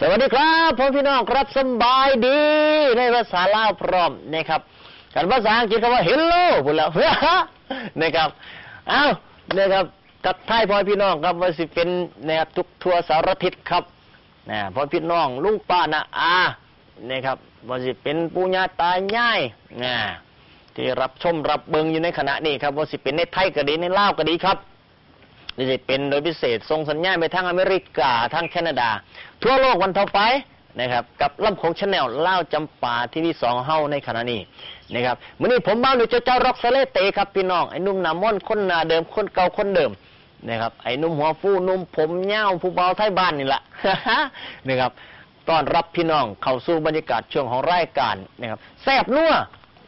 สวัสดีครับพ่อพี่น้องครับสบายดีในภาษาลาวพร้อมนะครับกันภาษาอังกฤษคำว่า hello พูดแล้วนะครับเอ้านะครับทักทายพ่อพี่น้องครับว่าสิเป็นแนวทุกทัวสารทิศครับนะพ่อพี่น้องลุงป้านะอานะครับว่าสิเป็นปู่ย่าตาย่ายนะที่รับชมรับเบิงอยู่ในขณะนี้ครับว่าสิเป็นในไทยก็ดีในลาวก็ดีครับ นี่จะเป็นโดยพิเศษส่งสัญญาณไปทางอเมริกาทางแคนาดา ทั่วโลกวันเท่าไปนะครับกับลำโขงชาแนลเล่าจำปาที่ที่สองเฮาในขณะนี้นะครับมื่อนี้ผมบ้าหนูเจ้าเจ้าร็อกสเลเตครับพี่น้องไอ้นุ่มหนามอนคนหนาเดิมคนเก่าคนเดิมนะครับไอ้นุ่มหัวฟูนุ่มผมเย้าผู้เบาไทยบ้านนี่แหละนะครับต้อนรับพี่น้องเข้าสู่บรรยากาศช่วงของรายการนะครับแซ่บนัว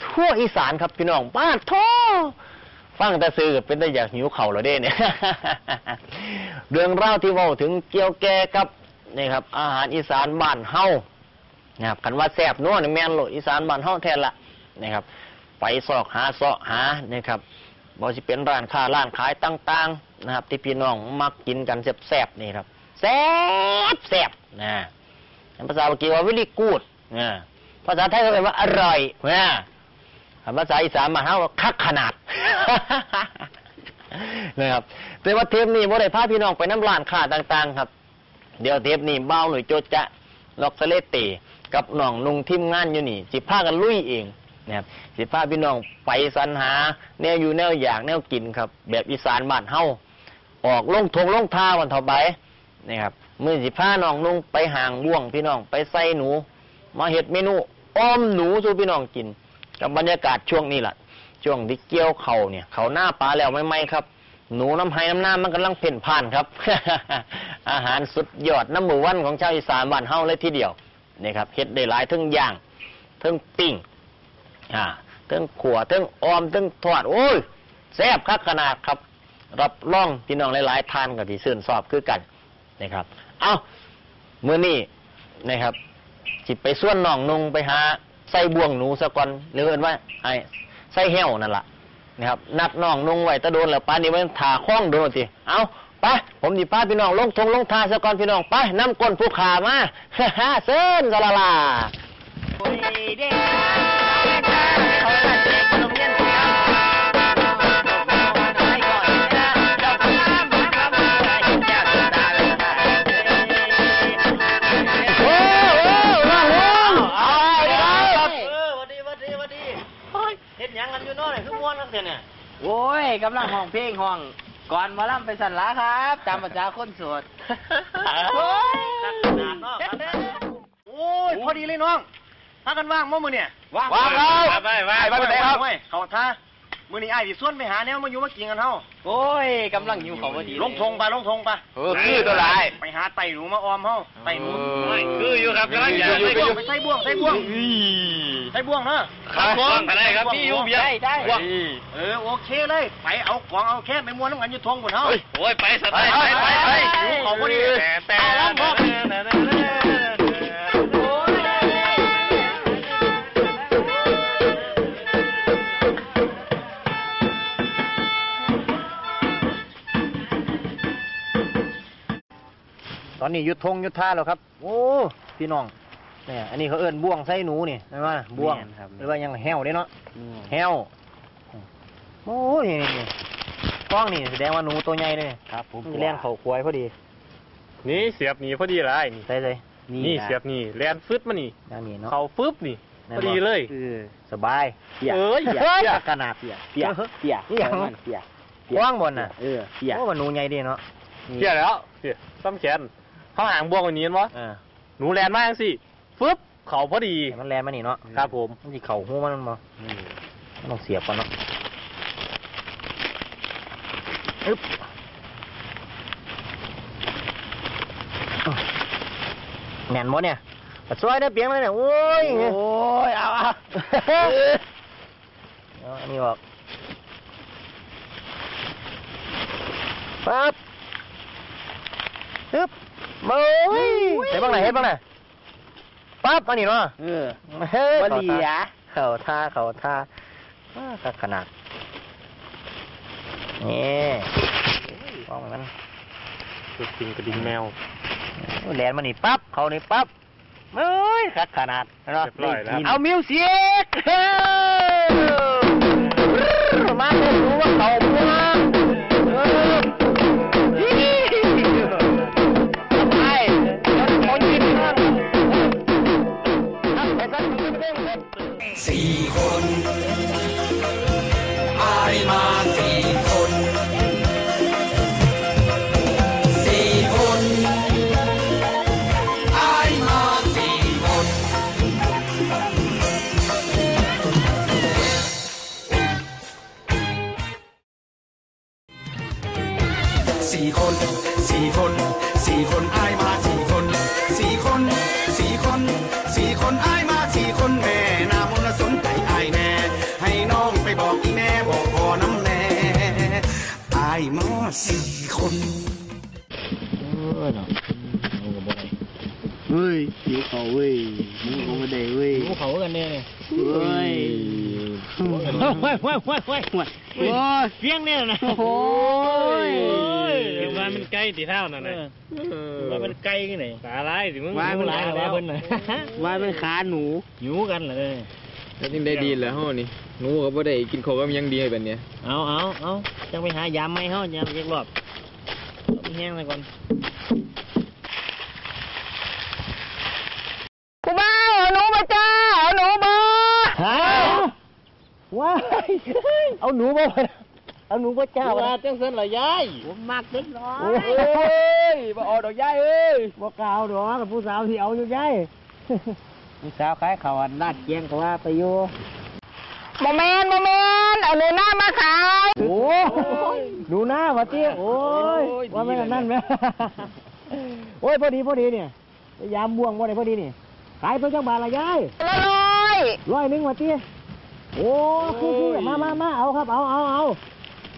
ทั่วอีสานครับพี่น้องบ้านท่อ ฟังแต่ซื้อเป็นแต่อยากหิวเข่าวแล้วเด้เนี่ย เรื่องเล่าที่เว่าถึงเกี่ยวแก่กับนี่ครับ อาหารอีสานบ้านเฮานะครับคันว่าแซ่บนัวนี่แม่นโลดอีสานบ้านเฮาแท้ละนะครับ ไปสอกหาเสาะหานะครับบ่สิเป็นร้านค้าร้านขายต่าง ๆ นะครับ ที่พี่น้องมักกินกันแซ่บๆนี่ครับแซ่บแซ่บนะภาษาเมื่อกี้ว่าวิลีกูดนะภาษาไทยก็แปลว่าอร่อยนะ ภาษาอีสานมาเฮาว่าคักขนาดนะครับ แต่ว่าเทปนี้บ่ได้พาพี่น้องไปน้ำรานค้าต่าง ๆ ครับ เดี๋ยวเทปนี้เบ้าหน่วยโจจะล็อกสเลตเตกับน้องนุงทีมงานอยู่นี่สิพากันลุยเองนะครับสิพาพี่น้องไปสรรหา แนวอยู่แนวอยากแนวกินครับ แบบอีสานบ้านเฮาออกลงทงลงท่าวันเท่าไปนะครับมือสิพาน้องนุงไปห่างบ่วงพี่น้องไปใส่หนู มาเห็ดเมนูอ้อมหนูสู่พี่น้องกิน กับบรรยากาศช่วงนี้แหละช่วงที่เกี่ยวเขาเนี่ย เขาหน้าปลาแล้วไม่ไหมครับ หนูน้ำไห้น้ำหน้ามันกำลังเพ่นพ่านครับ อาหารสุดยอดน้ำหมูวันของชาวอีสานบ้านเฮาเลยทีเดียวนี่ครับเฮ็ดได้หลายทั้งย่างทั้งปิ้งอ่าทั้งขัวทั้งออมทั้งทอดโอ้ยแซ่บคักขนาดครับ รับรองพี่น้องหลายๆทานกับที่ซื่นสอบคือกันนะครับ เอามื้อนี้นะครับจิไปส่วนน้องนุงไปหา ใส่บ่วงหนูสะก่อนหรือเอิ้นว่าไอ้ใส่แห้วนั่นล่ะนะครับนัดน้องนุงไว้แตะโดนแล้วป้านี่มันถาข้องโดนสิเอาไปผมสิพาพี่น้องลงทงลงทาสะก่อนพี่น้องไปน้ำก้นผู้ขามาฮ่าเซินสะลาลา โอ้ยกำลังห้องเพลงห้อง ก่อนหมาล่ำไปสันหลาครับตามประจาคนโสดโอ้ยนักขนาดเนอกโอ้ยพอดีเลยน้องถ้ากันว่างมั้มือเนี่ยว่างว่างครับไปไปไปไปครับเว้ยเขาท่ามือนี้ไอ้ที่ส่วนไปหาแนวมาอยู่มากินกันเฮาโอ้ยกำลังหิวเขาพอดีลงทงไปลงทงไปเออคือตัวไรไปหาไต่หนูมาออมเฮาไต่หนูเออคืออยู่ครับกำลังอยาก คืออยู่ไปใส่บ่วงใส่บ่วง ใส่บ่วงเนอะครับผมอะไรครับพี่ยูเบียร์ได้ได้บ่วง เออโอเคเลยไปเอาของเอาแค่ไปม้วนน้ำกันอยู่ทงบนเฮาโอ้ยไปสัตว์ไปไปไปไปอยู่ของพอดีแต่แต่เอาล้ำพอตอนนี้ยุดทงยุดท่าแล้วครับ โอ้ พี่น้อง เนี่ยอันนี้เขาเอิ้นบ่วงใส่หนูนี่ใช่ไหมบ่วงหรือว่ายังแห้วได้เนาะแห้วโอ้ยนี่นี่กล้องนี่แสดงว่าหนูตัวใหญ่เลยครับผมมันเลี้ยงเขาควายพอดีนี่เสียบหนีพอดีเลยนี่ใส่ใส่นี่เสียบหนีแลนฟึดมานี่ย่างนี้เนาะ เขาฟึบนี่แน่พนอนอดีเลย เออสบายเปียกเอ้ยเปียกเฮ้ย เปียกขนาด เปียกเปียกเปียกอีหยัง มันเปียกกว้างบนน่ะเออเปียกโอ้มันหนูใหญ่ดีเนาะเพี้ยแล้วเพี้ยซ้ำแขนเขาหางบวงวันนี้มั้เออหนูแลนมากสิ ฟึบเขาพอดีแต่มันแลนมานี่เนาะครับผมมันสิเข่าหูมันมันบ่มันต้องเสียบก่อนเนาะอึ๊บแน่นบ่เนี่ยปัดซอยได้เปียงเลยเนี่ยโอ้ยโอ้ยเอาเอาเอาอันนี้บอกปั๊บปึ๊บโอ้ยเห็นบ้างไหนเห็นบ้างไหน ปั๊บอันนี้เนาะเออเฮ้ยบ่เหลียเข่าท่าเข่าท่าอ้าก็ขนาดนี่ฟ้องมันสุดจริงกระดิ่งแมวแหลนมานี่ปั๊บเขานี่ปั๊บเอ้ยคักขนาดเนาะเรียบร้อยแล้วครับเอามิวสิกมาเล่นรู้ว่าเขา ยว้ายว้ายว้ายว้ายโอ้ยเพียงเนี่ยนะโอ้ยเดี๋ยวว่ามันใกล้ตีเท่านั่นนะว่ามันไกลกันไหนตาลายสิมึงว่ามันหลายแล้วเพิ่นน่ะว่าเป็นขาหนูหิวกันเลยแล้วยังได้ดีแล้วเฮานี่หนูก็บ่ได้กินข้าวก็ยังดีแบบเนี้ยเอาเอาเอาจังไปหายามไหมเฮายามเรียกรอบเอาไปแห้งเลยก่อนกูบ้าเอาหนูมาจ้าเอาหนูมาฮะว้ายเอาหนูมาเอาหนูมาจ้าว่าจังสันละยายผมมักเล็กน้อยโอ้ยบ่ออกดอกยายเอ้ยบ่กล่าวดอกกับผู้สาวที่เอาอยู่ยัยผู้สาวขายข้าวอันลาดเกียงเขาว่าไปอยู่โมเมนโมเมนเอาหนูหน้ามาขายโอ้ยดูหน้าว่าเตี้ยโอ้ยว่าไม่นั่นไหมโอ้ยพอดีพอดีเนี่ยยามบ่วงว่าไหนพอดีนี่ขายตัวจังบาทละยายละร้อยร้อยหนึงว่าเตี้ย โอ้คือคือมามามาเอาครับ เอาเอาเอา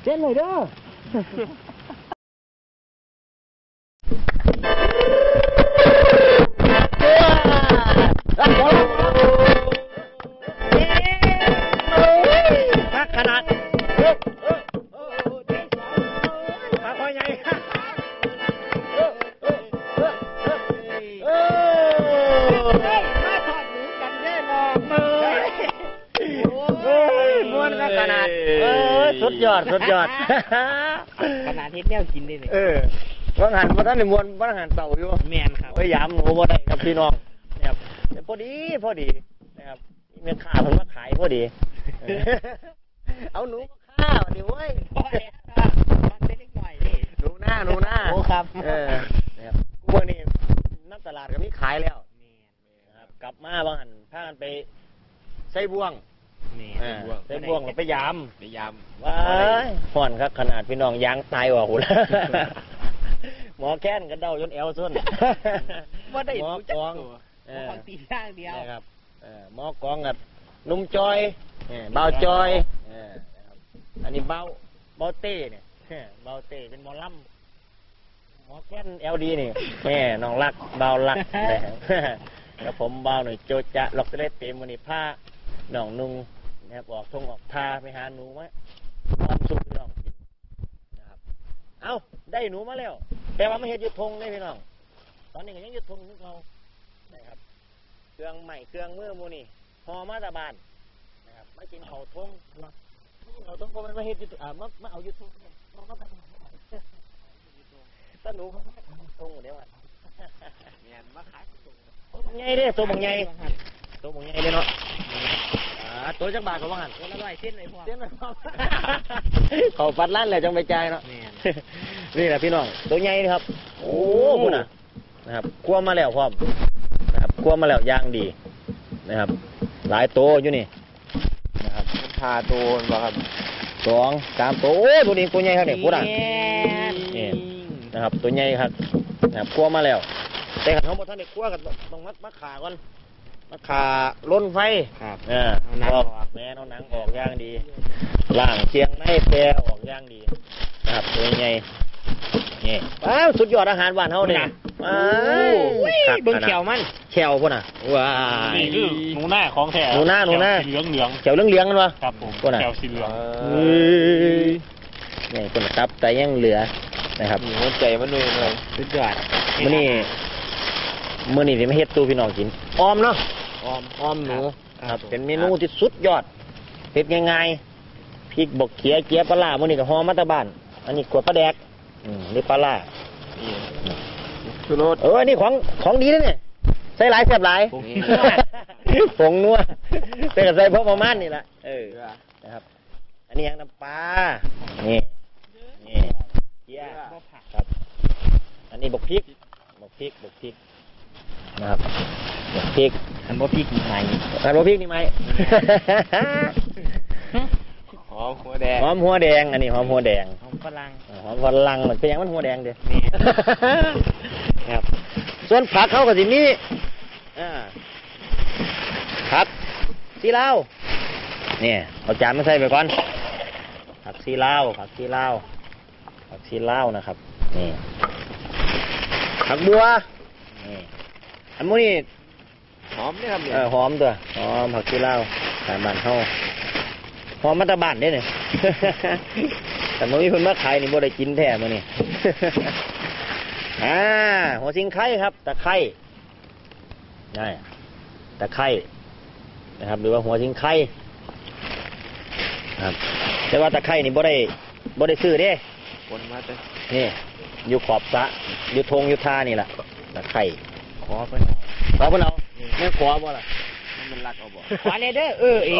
เส้นเลยเด้อ ดสุดยอดขนาดที่แนวกินได้เลยเออว่างหันมาท่านในมวนว่างหันเต่าอยู่แมนครับพยายามหนูบ่ได้ครับพี่น้องนะครับแต่พอดีพอดีนะครับมีแม่ค้าเพิ่นมาขายพอดี เอาหนูมาฆ่าวันนี้เว้ยมันเป็นเล็กหน่อยนี่หนูหน้าหนูหน้าโอ้ครับ เออนะครับกูว่านี่น้ำตลาดก็มีขายแล้วนะครับกลับมาบางหันพากันไปใส่บ่วง นี่เออใส่บ่วงแล้วไปยามพยายาม ว้ายห่อนครับขนาดพี่น้องยางตายว่ะหูแล้วหมอแค้นกันเดาจนแอวส้น ว่าได้หมอรู้จักกองตัวเออของตีข้างเดียวนะครับเออหมอกองกับนุ่มจอยเออเบาจอยเออนะครับอันนี้เบาเบาเต้เนี่ยเออเบาเต้เป็นหมอลำหมอแค้นเอลดีนี่แม่น้องรักเบารักนะครับ แล้วผมเบาหน่อยโจจะล็อกจะได้เต็มวันนี้ผ้าหนองนุง นะครับออกทงออกทาไปหาหนูไหมทำสุกพี่น้องกินนะครับ เอาได้หนูมาแล้ว แต่ว่าไม่เห็นยุดธงเลยพี่น้อง ตอนนี้ก็ยังยุดธงนึกเรานะครับ เครื่องใหม่เครื่องมือมูนี่พอมาตาบานนะครับมากินเขาวทงเราต้องพอมันมาเฮ็ดอยุทอ่ามามาเอาอยุทธงเนี่ยมามาไปตาหนูมาทงเดี๋ยวอะแมนมาขายตัวบางใหญ่เด้ตัวบางใหญ่ ตัวบางใหญ่เด้เนาะอ่าตัวจักบาทก็ว่าหันตัวละร้อยเส้นเลยพ่อเส้นไปพร้อมเขาปัดลั่นแหละจังไปจ่ายเนาะแม่นนี่แหละพี่น้องตัวใหญ่นะครับ โอ้คุณน่ะนะครับคั่วมาแล้วพร้อมนะครับคั่วมาแล้วย่างดีนะครับ หลายโตวอยู่นี่นะครับทาโดนบ่ครับสองสามโตวโอ้ยตัวนี้ตัวใหญ่ครับเนี่ยพูดอะแม่นนี่นะครับ ตัวใหญ่ครับนะครับคั่วมาแล้ว แต่ขันเขาบอกท่านเด็กคั่วกันต้องมัดมัดขาก่อนมัด ขาล้นไฟครับเออเอาหนังออกแม่นเอาหนังออกย่างดีล่างเคียงในแปรออกย่างดีนะครับตัวใหญ่นี่ว้าวสุดยอดอาหารบ้านเฮาเนี่ยว้าวคักเบิ่งขนาดเขียวมัน แขวพุ่นน่ะว้าย นี่คือหนูหน้าของแท้หนูหน้าหนูหน้าสีเหลืองเหลืองแขวเหลืองๆกันวะๆครับผมตัวไหน แถวสีเหลือง เฮ้ยนี่คนตับแต่ยังเหลือนะครับมีหัวใจมันด้วยเลยสุดยอดมื้อนี้มื้อนี้สิมาเฮ็ดสู่พี่น้องกินออมเนาะ ออมออมหนูครับเป็นเมนูที่สุดยอดเฮ็ดง่ายๆพริกบกเขียเกี๊ยปลาร้ามื้อนี้ก็หอมมาแตะบ้านอันนี้ขวดปลาแดกอืมนี่ปลาร้าสุรส เอออันนี้ของของดีนะเนี่ยใส่หลายแซ่บหลายผงผงนัวแต่ก็ใส่พอประมาณนี่แหละเออ นะครับ อันนี้ยังน้ำปลา นี่ นี่เกี๊ยครับ อันนี้บกพริกบกพริกบกพริกนะครับบก พริกอันบ่พริกใหม่อันบกพริกนี่ไหมหอมหัวแดงหอมหัวแดง อันนี้หอมหัวแดงของฝรั่งอ๋อหอมฝรั่งมันเป็นหยังมันหัวแดงเด้อครับ ส่วนผักเขาก็สิมีอ่าผักซีลาวเนี่ยเอาจานมาใส่ไปก่อนผักซีลาวผักซีลาวผักซีลาวนะครับนี่ผักบัวนี่อันนี้ หอมเนี่ยครับเนี่ยเออหอมตัวหอมผักชีลาวสายบ้านเฮาหอมมาแตะบ้านเด้เนี่ย แต่มื่อมีคนมาขายนี่บ่ได้กินแท้มื้อนี่ อ่าหัวสิงไข่ครับตะไคร้ได้ตะไคร้นะครับ หรือว่าหัวสิงไข่ครับ แต่ว่าตะไคร้นี่บ่ได้บ่ได้ซื้อเด้คนมาแต่นี่ อยู่ขอบสระอยู่ทงอยู่ท่านี่แหละตะไคร้ขอเพิ่นขอเพิ่นเอา ไม่ขอบ่ล่ะมันรักเอาบ่ขอเลยเด้อเออเอง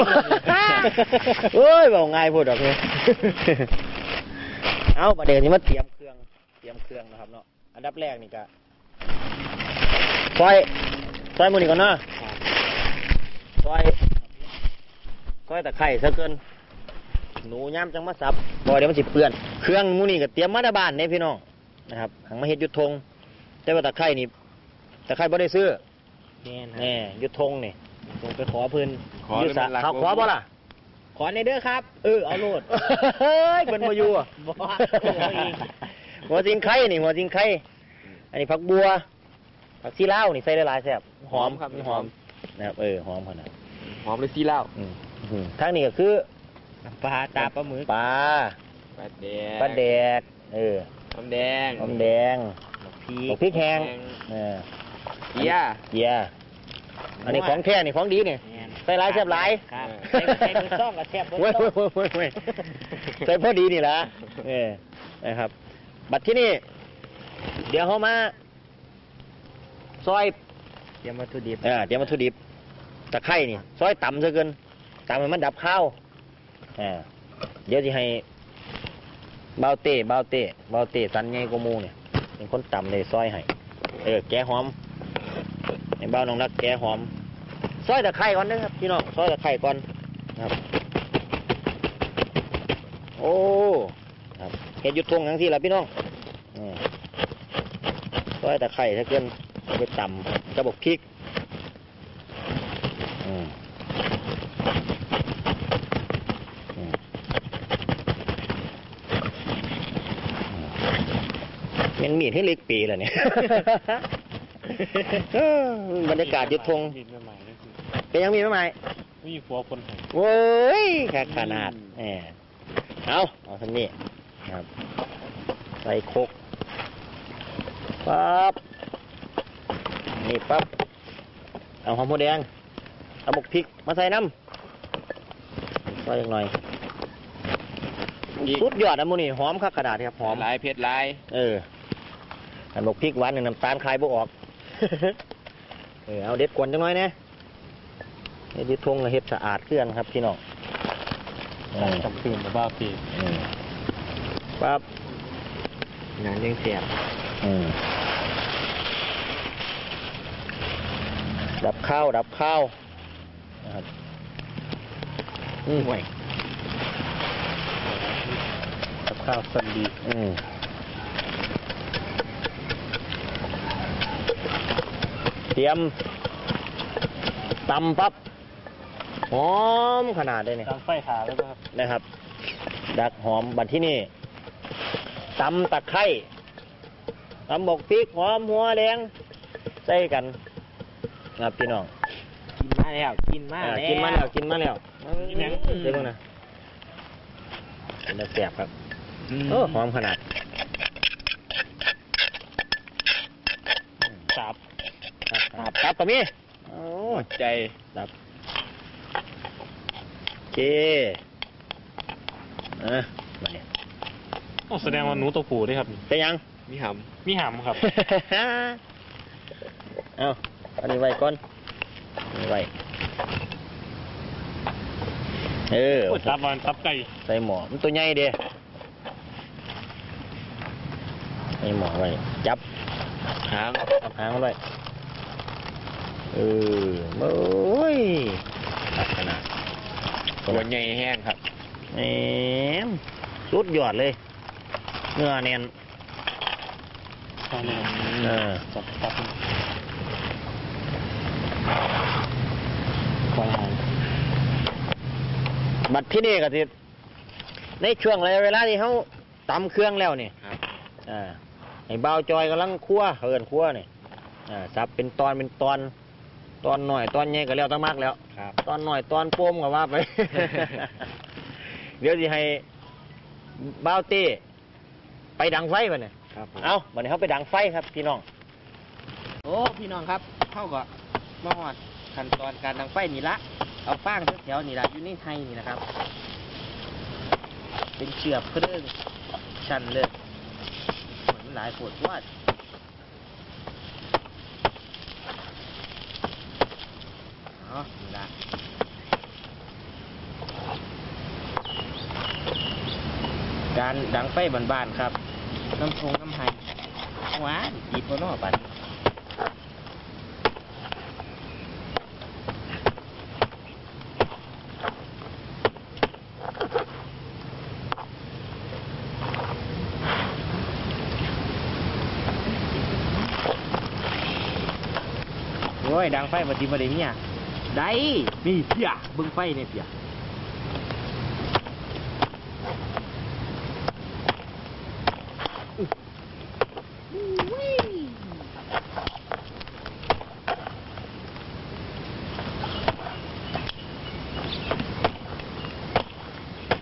เอ้ยบอกง่ายพูดดอกเลยเอาประเดี๋ยวนี้มาเตรียมเครื่องเตรียมเครื่องนะครับเนาะอันดับแรกนี่ก็ซอยซอยหมือนี่ก่อนเนาะซอยซอยตะไคร้ซะเกินหนูย่ำจังมาสับบ่เดี๋ยวมันสิเปื้อน เครื่องหมูนี่ก็เตรียมมาในบ้านเนี่ยพี่น้องนะครับหังมาเฮ็ดอยุทธงแต่ว่าตะไคร้นี่ตะไคร้บ่ได้ซื้อ แม่นแน่อยุทธงนี่ตรงไปขอเพิ่นขออยู่สระเป็นรัก เขาขอบ่ล่ะ ขอในเด้อครับ เออเอาโลด เฮ้ยเป็นมาอยู่อะบ่เอาเองหัวจิงไข่นี่หัวจิงไข่อันนี้ผักบัว ผักซีลาวนี่ใส่ได้หลายแซ่บหอมครับหอม นะครับเออหอมขนาดหอมเลยซีเหล้าอืมอืมทางนี้ก็คือปลาตาปลาหมึกปลาปลาแดงปลาแดก เออหอมแดงหอมแดงพีบักพริกแห้ง เออ เกี๊ยเกียร์อันนี้ของแท้นี่ของดีนี่แม่นใส่หลายแซ่บหลายครับใส่ใส่มือซ่องกับแซ่บเบิดเว้ยซ่องเว้ยเว้ยเว้ยใส่พอดีนี่ละเออนะครับ บัดที่นี่ เดี๋ยวเขามาซอยเตรียมวัตถุดิบเออเตรียมวัตถุดิบตะไคร่นี่ซอยต่ำซะเกินต่ำให้มันดับข้าวเออเดี๋ยวจะให้เบาเต้เบาเต้เบาเต้สันใหญ่กว่าหมูเนี่ยเป็นคนต่ำเลยซอยให้เออแกะหอมให้เบ้าน้องรักแกะหอมซอยตะไคร่ก่อนนะครับพี่น้องซอยตะไคร่ก่อนครับ โอ้ครับเห็ดยุดทงทั้งที่ละพี่น้องอซอยตะไคร่ถ้าเกินไปต่ำกระบอกพริกอืมอืมอืมมันมีดให้เล็กปีแล้วเนี่ย บรรยากาศอยุดทงมีดใหม่ๆนี่คือเป็นยังมีไหมไหมมีผัวคนให้โว้ยแค่ขนาดแหมเอาเอาทำนี่ครับใส่โคกปั๊บนี่ปั๊บเอาหอมหัวแดงเอาหมกพริกมาใส่น้ำใส่อีกหน่อยสุดยอดนะมูนี่หอมคักขนาดนี้ครับหอมลายเผ็ดลาย เอออันบอกพริกหวานหนึ่งน้ำตาลคลายบ่ออก เออเอาเด็ดกวนจังน้อยนะเฮ็ดดิทงเฮ็ดสะอาดเครื่องครับพี่น้องอืมจำเป็นกับบ้าปีอืมปั๊บงานยังแซ่บอืมดับข้าวดับข้าวนะครับอืมห่วยกับข้าวสันดี อืม เตรียมตำปั๊บหอมขนาดได้เนี่ยดังไฟขาแล้วนะครับนะครับ ดักหอมบัดที่นี่ตำตะไคร้ตำบกพริกหอมหัวแดงใส่กันนะครับพี่น้องกินมาแล้ว กินมาอ่าแล้วกินมาแล้วกินมาแล้วกินยังเดี๋ยวก่อนนะเป็นตะแสบครับอืมโอ้หอมขนาด ก็มีโอ้ใจดับโอเคเอะมาเนี่ยโอ้แสดงว่าหนูตัวผู้ด้วยครับเป็นยัง มีหมีหำครับเอาอันนี้ไว้ก่อนอันนี้ไว้เออ โอ้ยตับวานตับไก่ใส่หมอมันตัวใหญ่เด้ใส่หมอไว้จับำหางจับหางมันไว้ เออโอ้ยตัดขนาดตัวใหญ่แห้งครับแหมสุดยอดเลย เนื้อแน่นเออจับตับบัดที่นี่ก็สิในช่วงระยะเวลาที่เขาตำเครื่องแล้วนี่ครับอ่าไอ้เบาวจอยกำลังคั่วเฮินคั่วนี่อ่าสับเป็นตอนเป็นตอน ตอนหน่อยตอนใหญ่ก็แล้วตั้งมากแล้ว ครับ ตอนหน่อยตอนโป้มก็ว่าไป เดี๋ยวสิให้เบาวเต้ไปดังไฟไปเนี่ยครับผม เอาวันนี้เขาไปดังไฟครับพี่น้อง โอ้พี่น้องครับเข้าก็มาหอดขั้นตอนการดังไฟนี่ละเอาฟางแถวๆนี่ละอยู่ในไทยนี่นะครับ เป็นเชือกเครื่องชั้นเลยเหมือนหลายปวดว่า เอนะการดังไฟบานๆครับ น้ำทงน้ำไห้หวานอีกคนนอกบันี้โอ้ยดังไฟปฏิบัติเนี่ย ได้นี่เพียเบึงไฟเนี่ยเพีย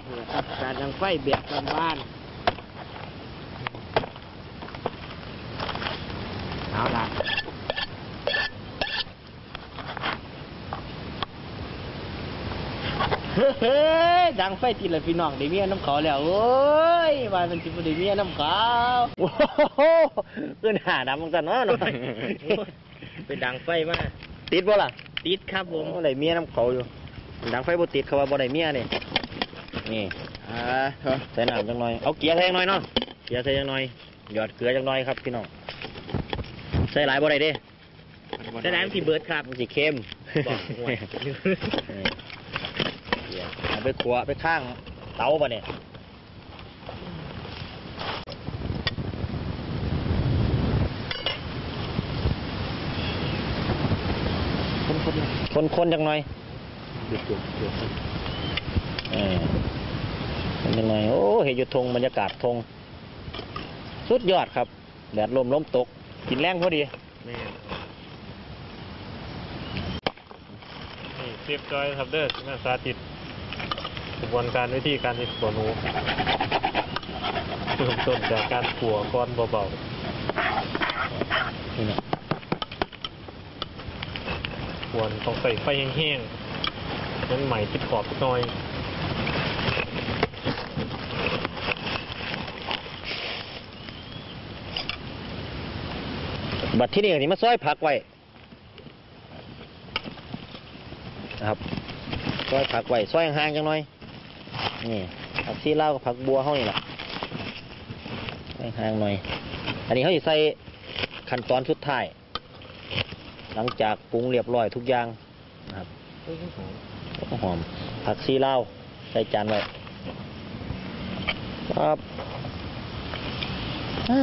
นี่ครับการดังไฟแบบบ้านๆเอาล่ะ เฮ้ ยดังไฟติดเลยพี่น้องได้เมียน้ำเขาแล้วโอ้ยว่ามันสิบ่ได้เมียน้ำเขาโอ้โหเพื่อนหาดำมันกันเนาะหน่อยไปดังไฟมาติดบ่ล่ะติดครับผมบ่ได้เมียน้ำเขาอยู่ ดังไฟบ่ติดเขาว่าบ่ได้เมียนี่นี่อ่าใส่น้ำจังหน่อยเอาเกียร์ใส่จังหน่อยเนาะเกียร์ใส่จังหน่อยหยอดเกลือจังหน่อยครับพี่น้องใส่หลายบ่ได้เด้แต่น้ำสีเบิร์ดครับมันสิเค็ม ไปขวไปข้างเตาบ่เนี่ยคนๆคนๆจังหน่อยเออเป็นยังไงโอ้เห็นอยู่ทงบรรยากาศทงสุดยอดครับ แดดลมล้มตก กินแรงพอดีนี่เซฟจอยครับเด้อม่สาธิต กระบวนการวิธีการเฮ็ดขัวหนูเริ่มต้นจากการขัวก้อนเบานี่นะๆควรต้องใส่ไฟแห้งๆนั้นใหม่ติดขอบนิดหน่อยบัดที่นี่ก็สิมาซอยผักไว้นะครับซอยผักไว้ซอยห่างๆจังหน่อย นี่ผักซีลาวกับผักบัวเขานี่แหละซอยห่างหน่อย อันนี้เขาจะใส่ขั้นตอนสุดท้าย หลังจากปรุงเรียบร้อยทุกอย่างนะครับหอม ผักซีลาวใส่จานไว้ครับอ่า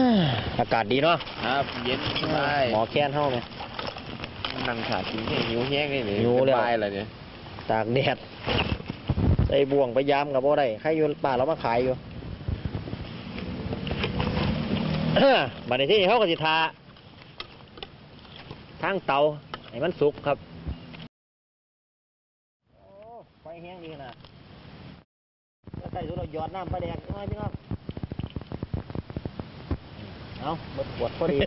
อากาศดีเนาะครับ เย็นสบายหมอแค้นเท่าไหมนั่งขากินแห้งหิวแห้งเลยนี่หิวแล้วสบายเลยเนี่ยตากแดด ไอ้บ่วงไปยามกับว่าไรใครอยู่ป่าเรามาขายอยู่บัดนี้ที่เขาก็จิทาทางเตาให้มันสุกครับโอ้ไฟแห้งดีขนาดใส่ถุงเราหยอดน้ำปลาแดกน้อยพี่ครับเอาหดปวดพอดี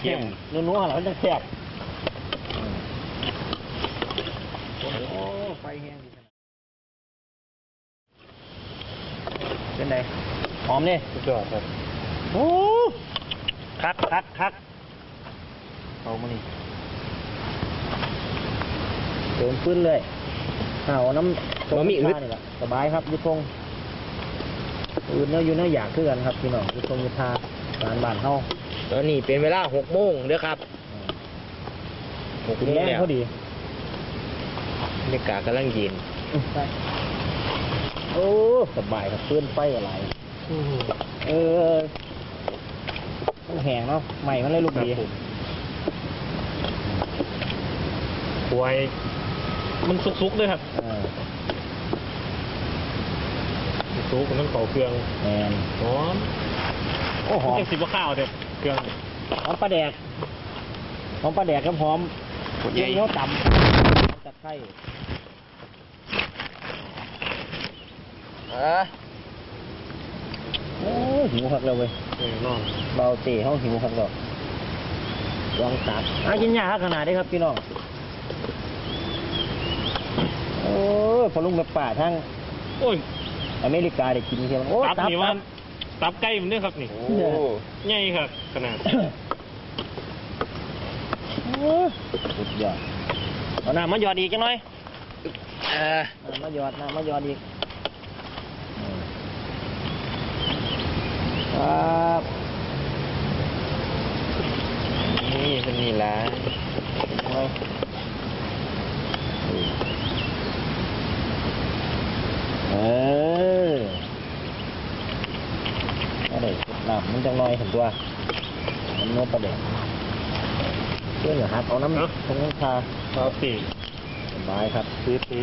เข็มนัวๆหรอมันจะแซ่บโอ้ไฟแห้ง เป็นไงหอมนี่สุดยอดครับโอ้คักคักคักเอามานี่เติมขึ้นเลยเอาน้ำบ่มีอึดนี่แหละสบายครับอยุทงอื่นเนาะอยู่เนาะอยากคือกันครับพี่น้องอยุทงอยุทาบ้านบ้านเฮาตอนนี้เป็นเวลาหกโมงเด้อครับหกกินโมงแรงแล้วพอดีบรรยากาศกำลังเย็นไป โอ้สบายครับเพื่อนไฟอะไรเออมันแห้งเนาะใหม่มันเลยลูกครับดีผมควายมันสุกๆเลยครับเออสุกมันต้องเป่าเครื่องแมนหอมโอ้หอมมันจะสิบว่าข้าวเด็ดเครื่องหอมปลาแดกหอมปลาแดกกับหอมขวดใหเยี่ญ่ยวต่ำตะไคร้ เออโอ้หิวคักเลยเว้ยเออนอนเบาเตะห้องหิวคักเลยลองตัดอะกินยาขนาดนี้ครับพี่น้องโอ้ยพอลุงแบบป่าทั้งโอ้ยอเมริกาได้กินเชียวโอ้ตับตับนี่ตัว่าบตับไก่มันเนี่ยครับนี่โอ้ใหญ่ครับ ขนาดสุดยอดเอาน้ำมาหยอดอีกจังหน่อยเออน้ำมาหยอดน้ำมาหยอดอีก ครับ นี่เป็นนี่ละเอาเออเอาได้สุดน้ำมันจังหน่อยเห็นตัว มันนวดประเด็นเพื่อนเหรอครับ เอาน้ำเอ้าตรงน้ำชาครับสี่สบายครับซื้อซื้อ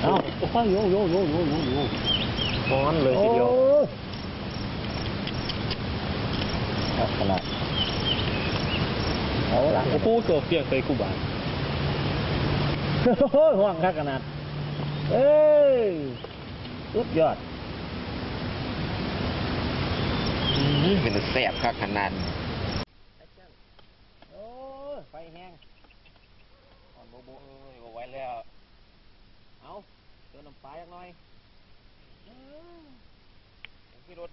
เอาโอ้ยโยโยโยโยโยโยร้อนเลยทีเดียว โอ้เอาขนาดเอาละโอ้โหตัวเปียกใส่กูบาทโอ้ยห่วงคักขนาด เอ้ยสุดยอดเป็นแสบคักขนาดโอ้ยไฟแห้งอ่อนโบโบโอ้ยบ่ไหวแล้ว เอาเติมน้ำปลาจักหน่อยพี่รถ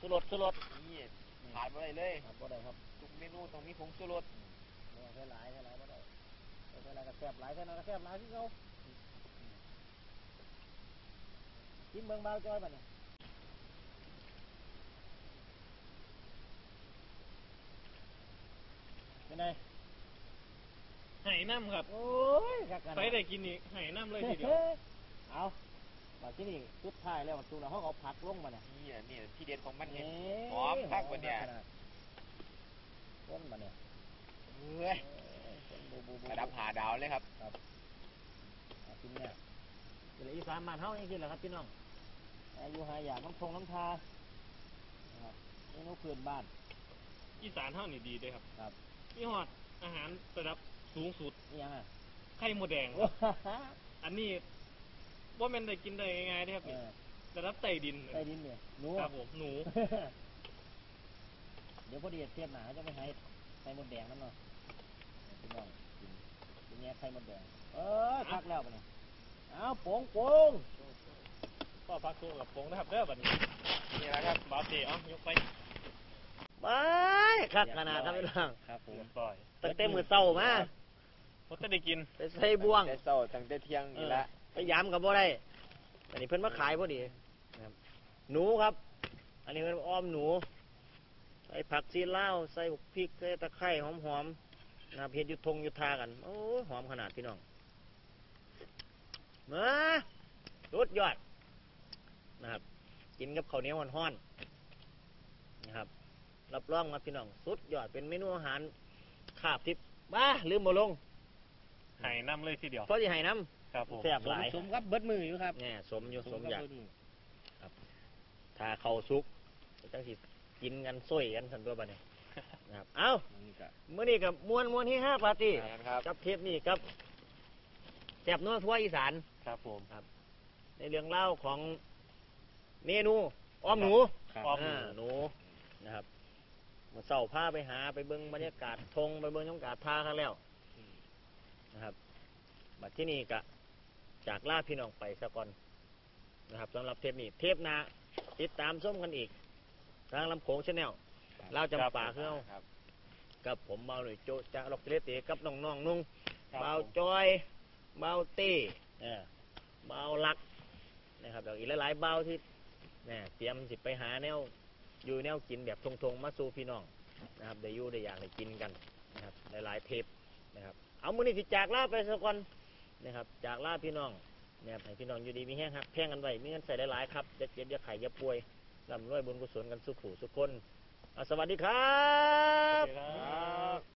สุรสสุรสนี่ ขาดบ่ได้เลยครับบ่ได้ครับทุกเมนูต้องมีผงชูรสบ่ได้ใส่หลายใส่หลายบ่ได้ใส่หลายก็แซ่บหลายใส่น้อยก็แซ่บหลายคือเขากินเมืองบาวจอยป่ะเนี่ยเป็นไงไห่น้ำครับ โอ้ยคักขนาดไปได้กินอีกไห่น้ำเลยทีเดียว เอา บัดที่นี่สุดท้ายแล้วมันตูแล้วเขาเอาผักลงมาเนี่ยนี่อะนี่ที่เด็ดของมันเนี่ยนี่หอมคักวะเนี่ยต้นมาเนี่ยเฮ้ยบูบูบูระดับหาดาวเลยครับเอากินเนี่ยเป็นอีสานบ้านเฮาอย่างกินเหรอครับพี่น้องอายุหาอย่างน้ำทงน้ำทานะครับเมนูพื้นบ้าน อีสานเท่านี่ดีเลยครับ ครับนี่ฮอดอาหารระดับสูงสุดนี่ยังอะไข่มดแดงคโอ้รับฮ่าฮ่าอันนี้ ว่ามันได้กินได้ง่ายๆนะครับเอนี่อระดับใต้ดินใต้ดินเนี่ยหนูครับผมหนู เดี๋ยวพอดีเทียบหนาจะไปให้ไข่มดแดงนั่นเนาะพี่น้องกินกินแง่ไข่มดแดง เออคักแล้วปะเนี่ยเอาโป่งโป่งก็พักตัวกับปงนะครับเด้อบัดนี้นี่แหละครับบาเตะเอายกไปไปคักขนาดครับพี่น้องครับผมเรียบร้อยตั้งแต่มือเช้ามาพอจะได้กินไปใส่บ่วงแต่เช้าตั้งแต่เที่ยงนี่ละไป ยามกับบ่ได้ อันนี้เพิ่นมาขายพอดีนะครับ หนูครับ อันนี้เพิ่นอ้อมหนู ใส่ผักซีลาวใส่พริกใส่ตะไคร้หอมๆนะครับเฮ็ดอยุทงอยุทากัน โอ้ยหอมขนาดพี่น้องมาสุดยอดนะครับ กินกับข้าวเหนียวห้อนๆนะครับ รับรองครับพี่น้อง สุดยอดเป็นเมนูอาหารขาบทิพย์บ้าลืมบ่ลงไห่น้ำเลยทีเดียวเพราะที่ให้น้ ครับผมำแซ่บหลายสมครับเบิดมืออยู่ครับแน่สมอยู่สมอยากครับ ถ้าเขาซุกจังสิกินกันส้ยกันสันตัวบัดนี้นะครับเอ้ามื้อนี้กับมวนมวนที่ห้าปาร์ตี้ครับกับเทปนี้กับแซ่บนัวทั่วอีสานครับผมในเรื่องเล่าวของเมนูอ้อมหนูครับอ้อมหนูาหนูนะครับมื่อเสาร์พาไปหาไปเบิ้งบรรยากาศทงไปเบิ้งน้ำกาศทาเขาแล้วนะครับบัดที่นี่กะ จากลาพี่น้องไปสะก่อนนะครับสำหรับเทปนี้ เทปหน้าติดตามส้มกันอีก ทางลำโขงชาแนลเราวจำปาเครื่องครับกับผมเบาหน่อยโจจากล็อกเตเตกับน้องๆนุ่งครับเบาจอยเบาเต้เออเบาลักนะครับแล้วอีกหลายๆเบาที่เนี่ยเตรียมสิไปหาแนวอยู่แนวกินแบบทงๆมาสู่พี่น้องนะครับได้อยู่ได้อยากได้กินกันนะครับหลายๆเทปนะครับ เอามือนี้สิจากลาไปสักก่อน นะครับ จากลาพี่น้องนะครับให้พี่น้องอยู่ดีมีแห้งครับแพงกันไว้มีเงินใส่หลายๆครับจะเจ็บอย่าไข่อย่าป่วยลำรวยบุญกุศลกันสุขผูสุขคนสวัสดีครับ